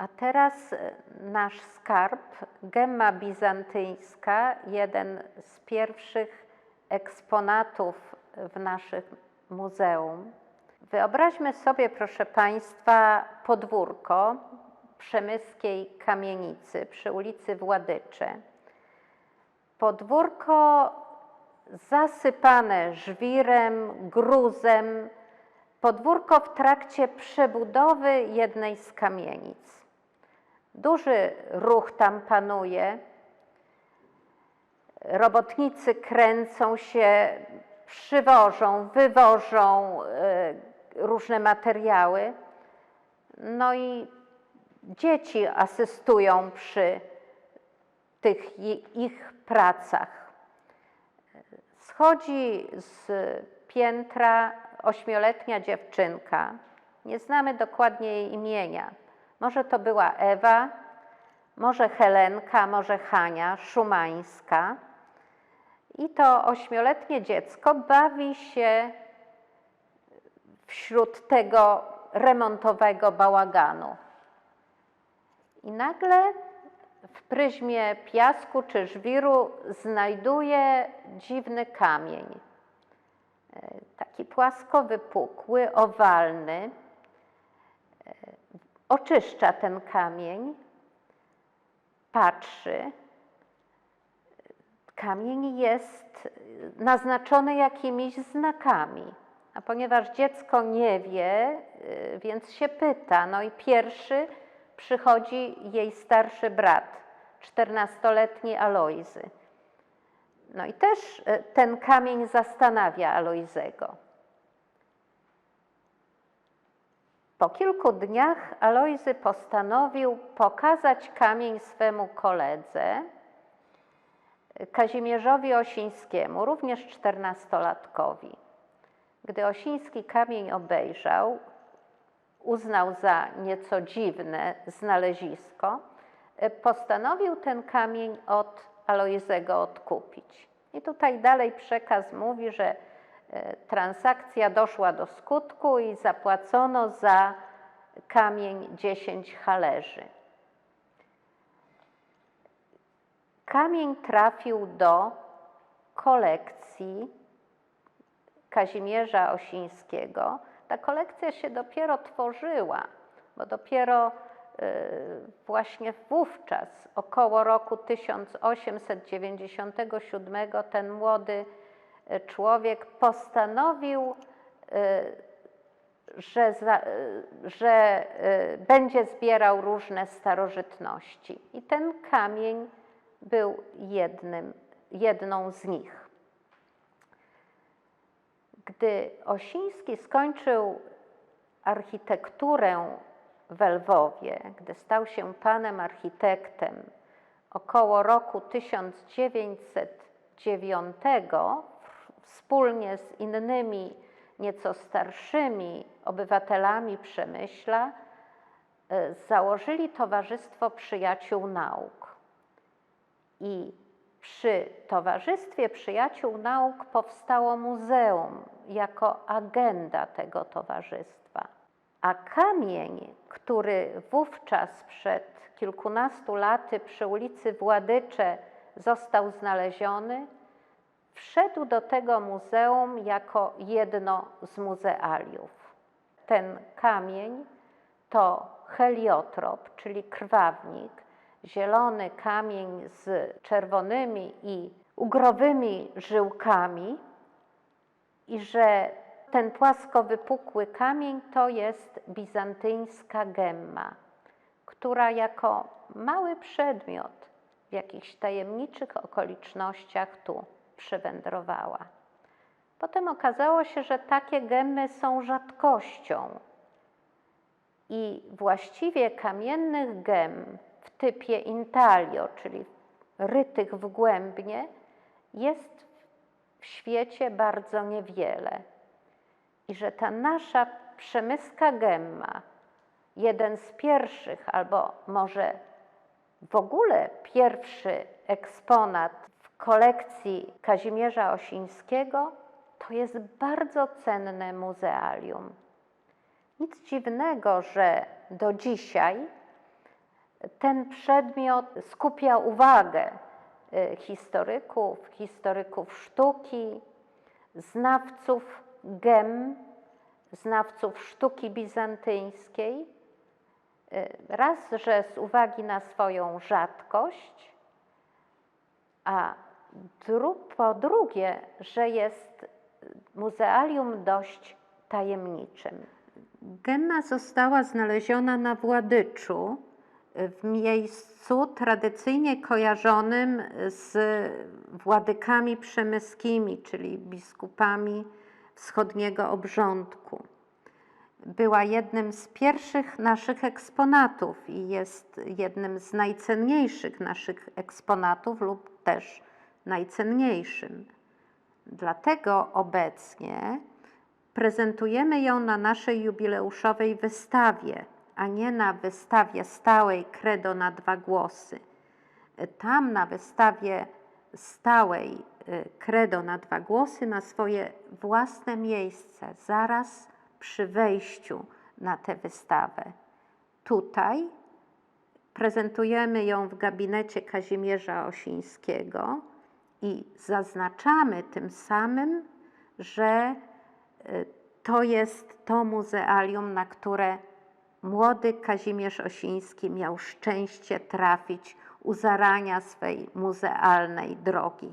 A teraz e, nasz skarb, gemma bizantyjska, jeden z pierwszych eksponatów w naszym muzeum. Wyobraźmy sobie, proszę Państwa, podwórko przemyskiej kamienicy przy ulicy Władycze. Podwórko zasypane żwirem, gruzem, podwórko w trakcie przebudowy jednej z kamienic. Duży ruch tam panuje. Robotnicy kręcą się, przywożą, wywożą e, różne materiały. No i dzieci asystują przy tych ich pracach. Schodzi z piętra ośmioletnia dziewczynka. Nie znamy dokładnie jej imienia. Może to była Ewa, może Helenka, może Hania Szumańska. I to ośmioletnie dziecko bawi się wśród tego remontowego bałaganu. I nagle w pryzmie piasku czy żwiru znajduje dziwny kamień. E, Taki płasko wypukły, owalny. Oczyszcza ten kamień, patrzy. Kamień jest naznaczony jakimiś znakami. A ponieważ dziecko nie wie, y, więc się pyta. No i pierwszy przychodzi jej starszy brat, czternastoletni Alojzy. No i też y, ten kamień zastanawia Alojzego. Po kilku dniach Alojzy postanowił pokazać kamień swemu koledze, Kazimierzowi Osińskiemu, również czternastolatkowi. Gdy Osiński kamień obejrzał, uznał za nieco dziwne znalezisko, postanowił ten kamień od Alojzego odkupić. I tutaj dalej przekaz mówi, że transakcja doszła do skutku i zapłacono za kamień 10 halerzy. Kamień trafił do kolekcji Kazimierza Osińskiego. Ta kolekcja się dopiero tworzyła, bo dopiero y, właśnie wówczas, około roku 1897, ten młody człowiek postanowił, y, że, za, że będzie zbierał różne starożytności. I ten kamień był jednym, jedną z nich. Gdy Osiński skończył architekturę w Lwowie, gdy stał się panem architektem około roku 1909, wspólnie z innymi nieco starszymi obywatelami Przemyśla, e, założyli Towarzystwo Przyjaciół Nauk. I przy Towarzystwie Przyjaciół Nauk powstało muzeum jako agenda tego towarzystwa. A kamień, który wówczas przed kilkunastu laty przy ulicy Władycze został znaleziony, wszedł do tego muzeum jako jedno z muzealiów. Ten kamień to heliotrop, czyli krwawnik, zielony kamień z czerwonymi i ugrowymi żyłkami i że ten płasko wypukły kamień to jest bizantyjska gemma, która jako mały przedmiot w jakichś tajemniczych okolicznościach tu przywędrowała. Potem okazało się, że takie gemmy są rzadkością i właściwie kamiennych gem w typie intaglio, czyli rytych wgłębnie, jest w świecie bardzo niewiele. I że ta nasza przemyska gemma, jeden z pierwszych, albo może w ogóle pierwszy eksponat w kolekcji Kazimierza Osińskiego, to jest bardzo cenne muzealium. Nic dziwnego, że do dzisiaj ten przedmiot skupia uwagę y, historyków, historyków sztuki, znawców gem, znawców sztuki bizantyjskiej. Y, Raz, że z uwagi na swoją rzadkość, a dru, po drugie, że jest muzealium dość tajemniczym. Gemma została znaleziona na Władyczu, w miejscu tradycyjnie kojarzonym z władykami przemyskimi, czyli biskupami wschodniego obrządku. Była jednym z pierwszych naszych eksponatów i jest jednym z najcenniejszych naszych eksponatów lub też najcenniejszym. Dlatego obecnie prezentujemy ją na naszej jubileuszowej wystawie, a nie na wystawie stałej Credo na dwa głosy. Tam na wystawie stałej y, Credo na dwa głosy ma swoje własne miejsce zaraz przy wejściu na tę wystawę. Tutaj prezentujemy ją w gabinecie Kazimierza Osińskiego i zaznaczamy tym samym, że y, to jest to muzealium, na które młody Kazimierz Osiński miał szczęście trafić u zarania swej muzealnej drogi.